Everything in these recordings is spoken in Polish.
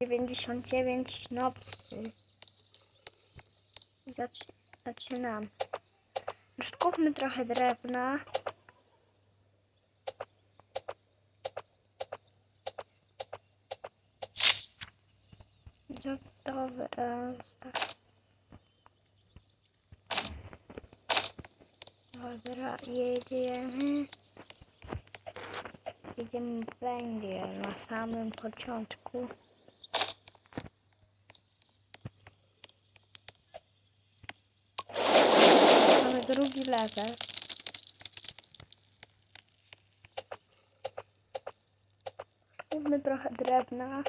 99 nocy. Zac zaczynam. Już trochę drewna. Dobra, tak. Dobra, jedziemy. Jedziemy węgiel na samym początku. Mamy drugi level. Kupmy trochę drewna.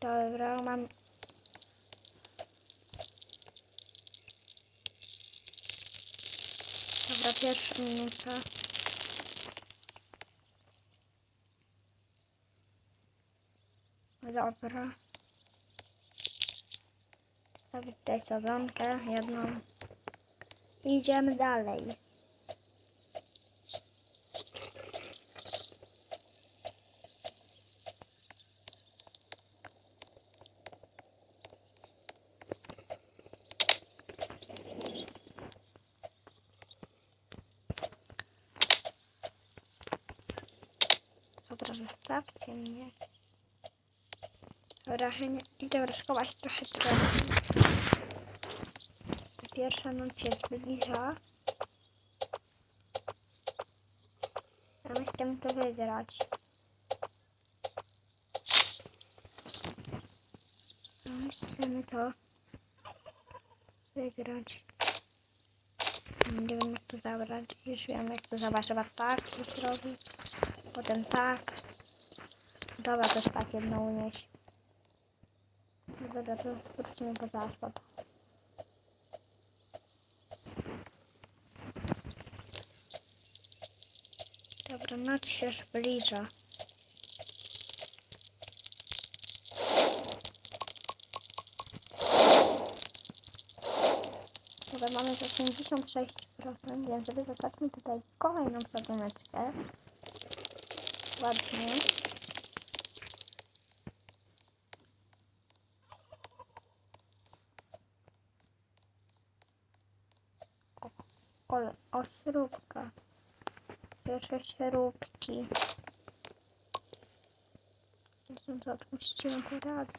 Dobra, mam. Dobra, pierwsza minuta. Dobra. Wstawić tutaj sadzonkę jedną. Idziemy dalej. Dobra, zostawcie mnie. Dobra, chętnie idę rozkować trochę drewna. Pierwsza noc się zbliża. A my chcemy to wygrać. A my chcemy to wygrać. Nie wiem jak to zabrać. Już wiem jak to zabrać. Trzeba tak to zrobić. Potem tak. Dobra, też tak jedno unieść. Dobra, to wrócimy po zaspad. Dobra, noc się zbliża. Dobra, mamy już 86%, więc sobie zostawmy tutaj kolejną sadzoneczkę. Ładnie. O, o śrubka. Pierwsze śrubki. Zresztą to odpuściłem porady.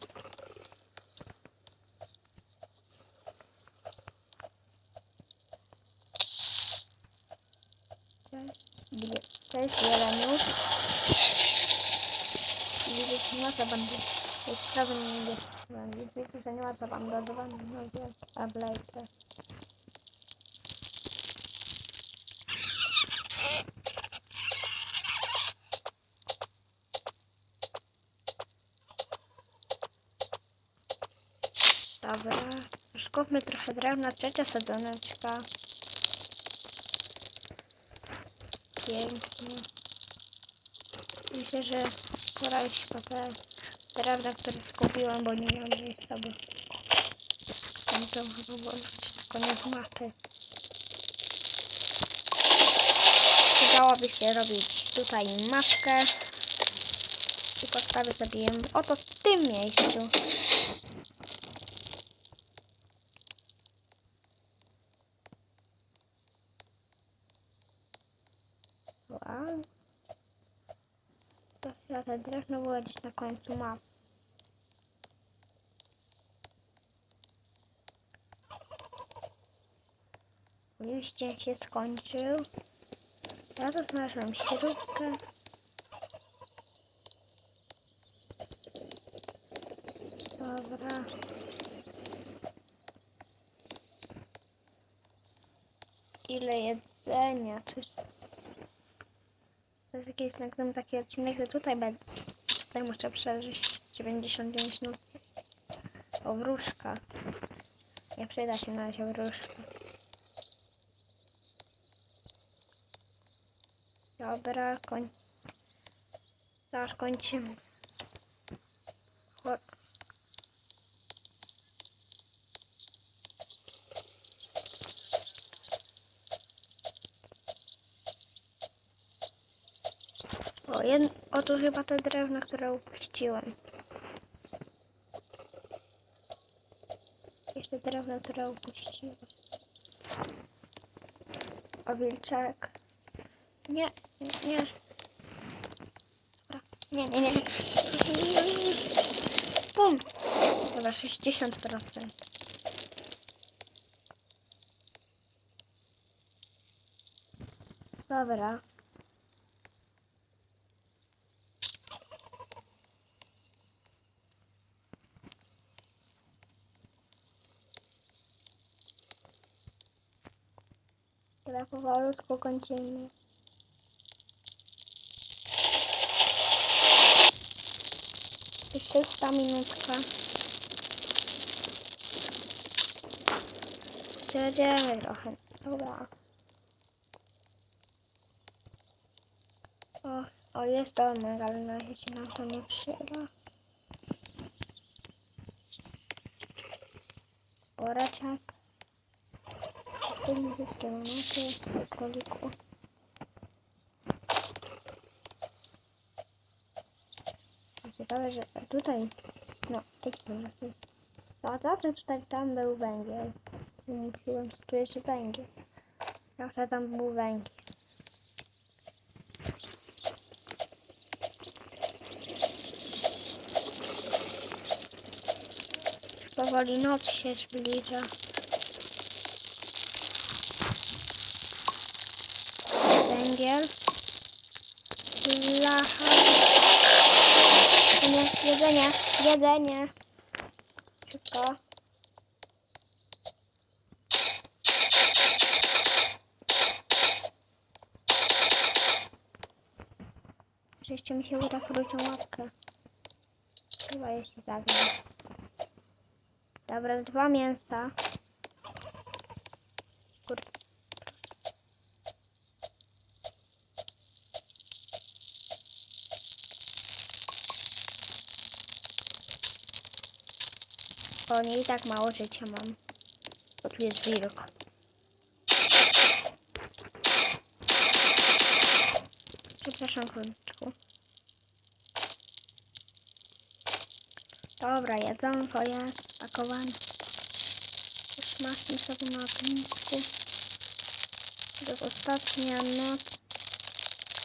Cześć, Jeleniusz. Widzisz, nie ma za bandy. Jest prawy niebieski. Widzisz, że nie ma za bandowania. No a. Dobra, już kupmy trochę drewna, trzecia sadzoneczka. Pięknie. Myślę, że pora już po te drewna, które skupiłem, bo nie miałem miejsca, bo tam to chyba włączyć na koniec mapy. Przydałoby się robić tutaj mapkę i postawię sobie ją oto w tym miejscu. To było gdzieś na końcu mapy. Liście się skończył. Ja tu znalazłem śrubkę. Dobra. Ile jedzenia. Tu jest jakiś nagram taki odcinek, że tutaj będę. Tutaj muszę przeżyć 99 nocy. O wróżka. Nie przyda się na razie wróżka. Dobra, koń. Zaraz kończymy. Cho- O, jed... o tu chyba te drewno, które upuściłem. Jeszcze drewno, które upuściłem. O, wilczak. Nie, nie. Dobra. Nie, nie. nie. Bum. Dobra, 60%. Dobra. Dobra, powolutku kończymy. Jeszcze 100 minutka. Jedziemy trochę. Dobra. O, o jest domek, ale na razie się nam to nie przyda. Oraczak. Tym wszystkie monety w koliku. Ciekawe, że tutaj, no, monety. No, zawsze tutaj tam był węgiel. Że tu jest węgiel. Zawsze tam był węgiel. Powoli noc się zbliża. Węgiel. Lacha. Nie, jedzenie, jedzenie. Szybko. Że Jeszcze mi się uda krócią łapkę. Chyba jeśli tak. Dobra, dwa mięsa. O, nie i tak mało życia mam. Bo tu jest wilk. Przepraszam, krótku. Dobra, jedzonko jest spakowane. Smażmy sobie na ognisku. To jest ostatnia noc,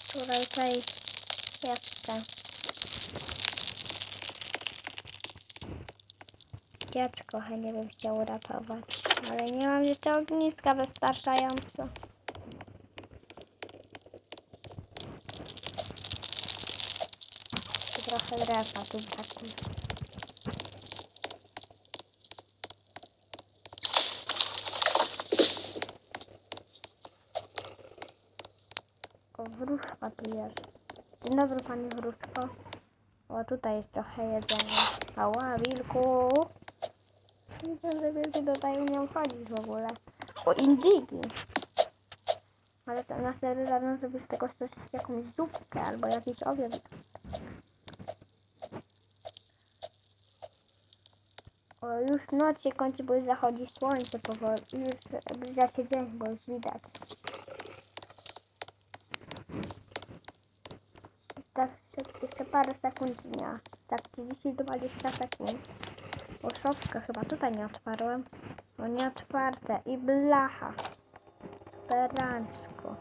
której tej jestem. Dziecko chętnie bym chciał uratować, ale nie mam jeszcze ogniska wystarczająco. Trochę drewna tu brakuje. O, wróżka tu jest. Dzień dobry, pani wróżko. O, tutaj jest trochę jedzenia. Ała, wilku. Widzę, że wilki tutaj umią chodzić w ogóle. O, indygi. Ale to na serio żadną żeby z tego coś, jakąś zupkę albo jakiś obiad. O, już noc się kończy, bo już zachodzi słońce powoli. Już zbliża się dzień, bo już widać. Jeszcze, jeszcze parę sekund dnia. Tak, 30-20 sekund. O, szopkę chyba tutaj nie otwarłem. O, nie otwarte. I blacha. Perancko.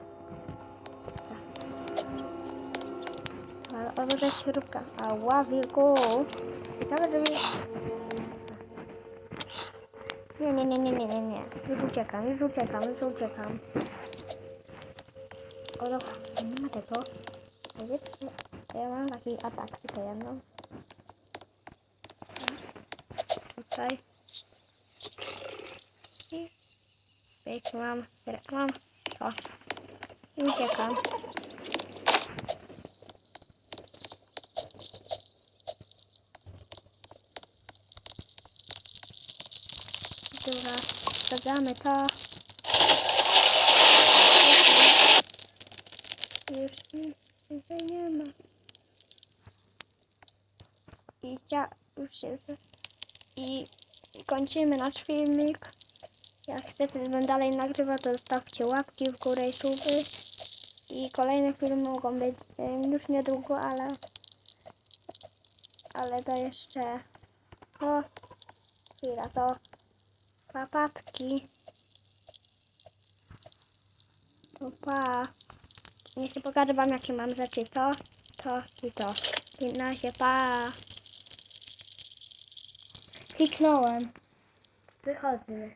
Ale o, że śrubka. Ała, wilku. Ciekawe, żeby... Nie, nie, nie, nie, nie, nie, nie. Już uciekam, już uciekam, już uciekam. O, dobra, nie ma tego. Ja mam taki atak, tylko jedną. Tutaj. I pyk, mam, mam. O. I uciekam. Dobra, sprawdzamy to. Już nic tutaj nie ma. I chcia, już się i kończymy nasz filmik. Jak chcecie, żebym dalej nagrywał, to zostawcie łapki w górę i suby. I kolejne filmy mogą być już niedługo, ale ale to jeszcze o chwila to papatki. To pa. Jeszcze pokażę wam jakie mam rzeczy. To to i to. I na się pa Kliknąłem. Wychodzę.